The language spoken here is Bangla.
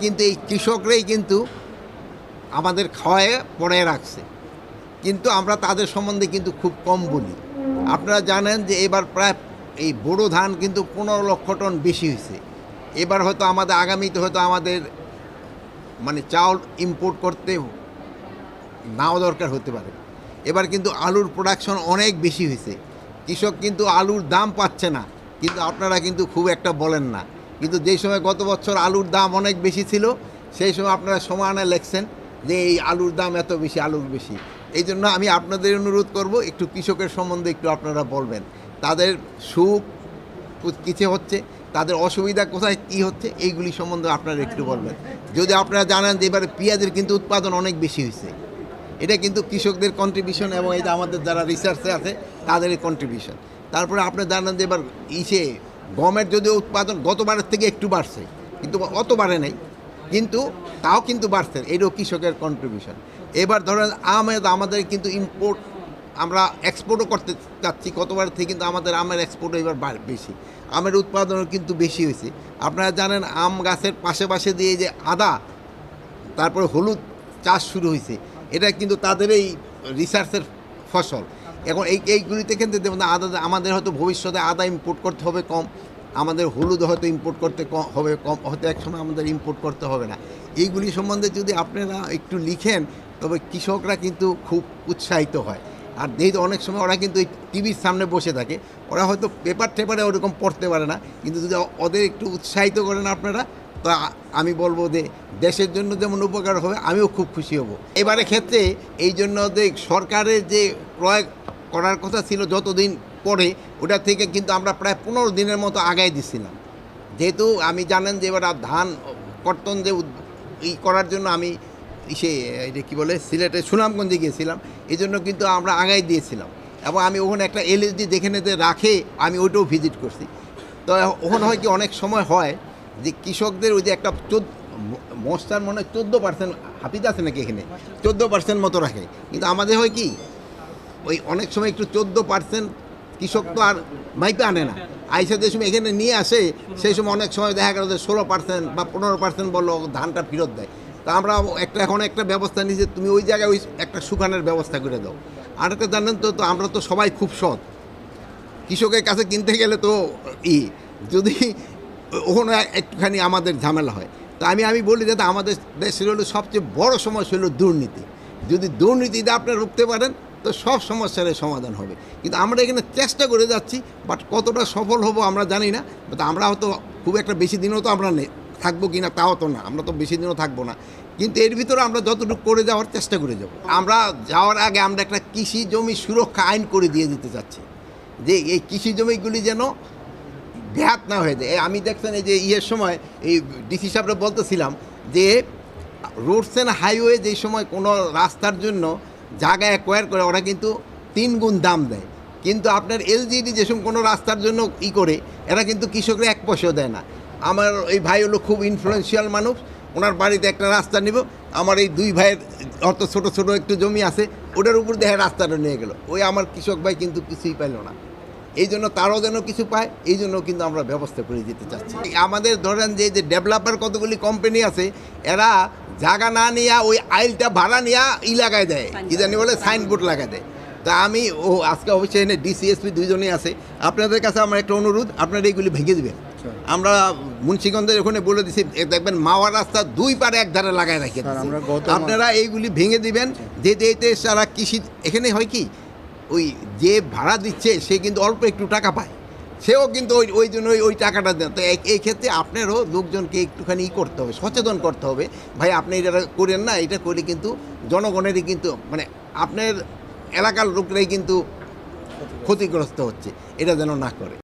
কিন্তু এই কৃষকরাই কিন্তু আমাদের খাওয়ায় পড়ে রাখছে। কিন্তু আমরা তাদের সম্বন্ধে কিন্তু খুব কম বলি। আপনারা জানেন যে এবার প্রায় এই বোরো ধান কিন্তু পনেরো লক্ষ টন বেশি হয়েছে। এবার হয়তো আমাদের আগামীতে হয়তো আমাদের মানে চাউল ইম্পোর্ট করতে নাও দরকার হতে পারে। এবার কিন্তু আলুর প্রোডাকশন অনেক বেশি হয়েছে। কৃষক কিন্তু আলুর দাম পাচ্ছে না। কিন্তু আপনারা কিন্তু খুব একটা বলেন না। কিন্তু যেই সময় গত বছর আলুর দাম অনেক বেশি ছিল, সেই সময় আপনারা সমানে লেখছেন যে এই আলুর দাম এত বেশি, আলুর বেশি। এই জন্য আমি আপনাদের অনুরোধ করব, একটু কৃষকের সম্বন্ধে একটু আপনারা বলবেন। তাদের সুখ কিছু হচ্ছে? তাদের অসুবিধা কোথায়, কী হচ্ছে? এইগুলি সম্বন্ধে আপনারা একটু বলবেন। যদি আপনারা জানেন যে এবারে পেঁয়াজের কিন্তু উৎপাদন অনেক বেশি হয়েছে। এটা কিন্তু কৃষকদের কন্ট্রিবিউশন এবং যে আমাদের যারা রিসার্চে আছে তাদের কন্ট্রিবিউশন তারপরে আপনি জানেন যে এবার ইসে গমের যদিও উৎপাদন গতবারের থেকে একটু বাড়ছে, কিন্তু অত বাড়ে নাই। কিন্তু তাও কিন্তু বাড়ছে, এটাও কৃষকের কন্ট্রিবিউশন এবার ধরেন আমের, আমাদের কিন্তু ইম্পোর্ট আমরা এক্সপোর্টও করতে চাচ্ছি কতবার থেকে কিন্তু আমাদের আমের এক্সপোর্ট এবার বেশি। আমের উৎপাদনও কিন্তু বেশি হয়েছে। আপনারা জানেন, আম গাছের পাশে পাশে দিয়ে যে আদা, তারপরে হলুদ চাষ শুরু হয়েছে, এটা কিন্তু তাদের এই রিসার্চের ফসল। এখন এই এইগুলিতে কিন্তু দেখুন আদা আমাদের হয়তো ভবিষ্যতে আদা ইম্পোর্ট করতে হবে কম, আমাদের হলুদ হয়তো ইম্পোর্ট করতে কম হবে কম, হয়তো একসময় আমাদের ইম্পোর্ট করতে হবে না। এইগুলি সম্বন্ধে যদি আপনারা একটু লিখেন, তবে কৃষকরা কিন্তু খুব উৎসাহিত হয়। আর যেহেতু অনেক সময় ওরা কিন্তু টিভির সামনে বসে থাকে, ওরা হয়তো পেপার টেপারে ওরকম পড়তে পারে না, কিন্তু যদি ওদের একটু উৎসাহিত করেন আপনারা, তা আমি বলব যে দেশের জন্য যেমন উপকার হবে, আমিও খুব খুশি হব। এবারে ক্ষেত্রে এই জন্য যে সরকারের যে প্রয়োগ করার কথা ছিল যতদিন পরে, ওটা থেকে কিন্তু আমরা প্রায় পনেরো দিনের মতো আগায় দিছিলাম। যেহেতু আমি জানেন যে এবার ধান, কর্তন যে উদ- ই করার জন্য আমি সে এটা কী বলে, সিলেটে সুনামগঞ্জে গিয়েছিলাম, এই জন্য কিন্তু আমরা আগায় দিয়েছিলাম। এবং আমি ওখানে একটা এলএসডি যেখানে রাখে, আমি ওইটাও ভিজিট করছি। তো ওখানে হয় কি, অনেক সময় হয় যে কৃষকদের ওই যে একটা চোদ্দ মশলার মনে হয় চোদ্দ পার্সেন্ট হাফিজ আছে নাকি এখানে? চোদ্দ পার্সেন্ট মতো রাখে। কিন্তু আমাদের হয় কি ওই অনেক সময় একটু চোদ্দ পার্সেন্ট কৃষক তো আর মাইপে আনে না। আইসা যে সময় এখানে নিয়ে আসে, সেই সময় অনেক সময় দেখা গেল যে ষোলো পার্সেন্ট বা পনেরো পার্সেন্ট বলল ধানটা ফেরত দেয়। তা আমরা একটা এখন একটা ব্যবস্থা নিয়েছি তুমি ওই জায়গায় ওই একটা শুকানোর ব্যবস্থা করে দাও। আর একটা জানেন তো তো আমরা তো সবাই খুব সৎ। কৃষকের কাছে কিনতে গেলে তো ই, যদি ওখানে একটুখানি আমাদের ঝামেলা হয়। তো আমি আমি বলি যাতে আমাদের দেশের হলো সবচেয়ে বড় সমস্যা হলো দুর্নীতি। যদি দুর্নীতিটা আপনি রুখতে পারেন তো সব সমস্যার সমাধান হবে। কিন্তু আমরা এখানে চেষ্টা করে যাচ্ছি বাট কতটা সফল হব আমরা জানি না বাট আমরা হয়তো খুব একটা বেশি দিনও তো আমরা থাকব কি না তাও তো না, আমরা তো বেশি দিনও থাকব না। কিন্তু এর ভিতরে আমরা যতটুকু করে যাওয়ার চেষ্টা করে যাব। আমরা যাওয়ার আগে আমরা একটা কৃষি জমি সুরক্ষা আইন করে দিয়ে দিতে চাচ্ছি, যে এই কৃষি জমিগুলি যেন ব্যাহাত না হয়ে যায়। আমি দেখছেন এই যে ইয়ের সময়, এই ডিসি সাহেবরা বলতেছিলাম যে রোডস অ্যান্ড হাইওয়ে যেই সময় কোনো রাস্তার জন্য জায়গা অ্যাকোয়ার করে ওরা কিন্তু তিন গুণ দাম দেয়। কিন্তু আপনার এলজিডি যে সময় কোনো রাস্তার জন্য ই করে, এরা কিন্তু কৃষকরা এক পয়সাও দেয় না। আমার এই ভাই হলো খুব ইনফ্লুয়েন্সিয়াল মানুষ, ওনার বাড়িতে একটা রাস্তা নিব, আমার এই দুই ভাইয়ের অত ছোট ছোট একটু জমি আছে, ওটার উপর দেখে রাস্তাটা নিয়ে গেল। ওই আমার কৃষক ভাই কিন্তু কিছুই পাইল না। এই জন্য তারাও যেন কিছু পায়, এই জন্য কিন্তু আমরা ব্যবস্থা করে দিতে চাচ্ছি। আমাদের ধরেন যে যে ডেভেলপার কতগুলি কোম্পানি আছে, এরা জায়গা না নিয়ে ওই আইলটা ভাড়া নিয়ে ই লাগাই দেয়। কি জানি বলে সাইনবোর্ড লাগাই দেয়। তা আমি ও আজকে অবশ্যই এনে ডিসিএসপি দুইজনেই আছে। আপনাদের কাছে আমার একটা অনুরোধ আপনারা এইগুলি ভেঙে দেবেন। আমরা মুন্সিগঞ্জের ওখানে বলে দিছি দেখবেন মাওয়া রাস্তা দুই পারে এক ধারে লাগায় রাখি আপনারা এইগুলি ভেঙে দিবেন। যেতে যেতে সারা কৃষি এখানে হয় কি ওই যে ভাড়া দিচ্ছে সে কিন্তু অল্প একটু টাকা পায়। সেও কিন্তু ওই ওই জন্য ওই- ওই টাকাটা দেন। তো এই- ক্ষেত্রে আপনারও লোকজনকে একটুখানি ই করতে হবে, সচেতন করতে হবে। ভাই, আপনি এটা করেন না, এটা করলে কিন্তু জনগণেরই কিন্তু মানে আপনার এলাকার লোকরাই কিন্তু ক্ষতিগ্রস্ত হচ্ছে, এটা যেন না করে।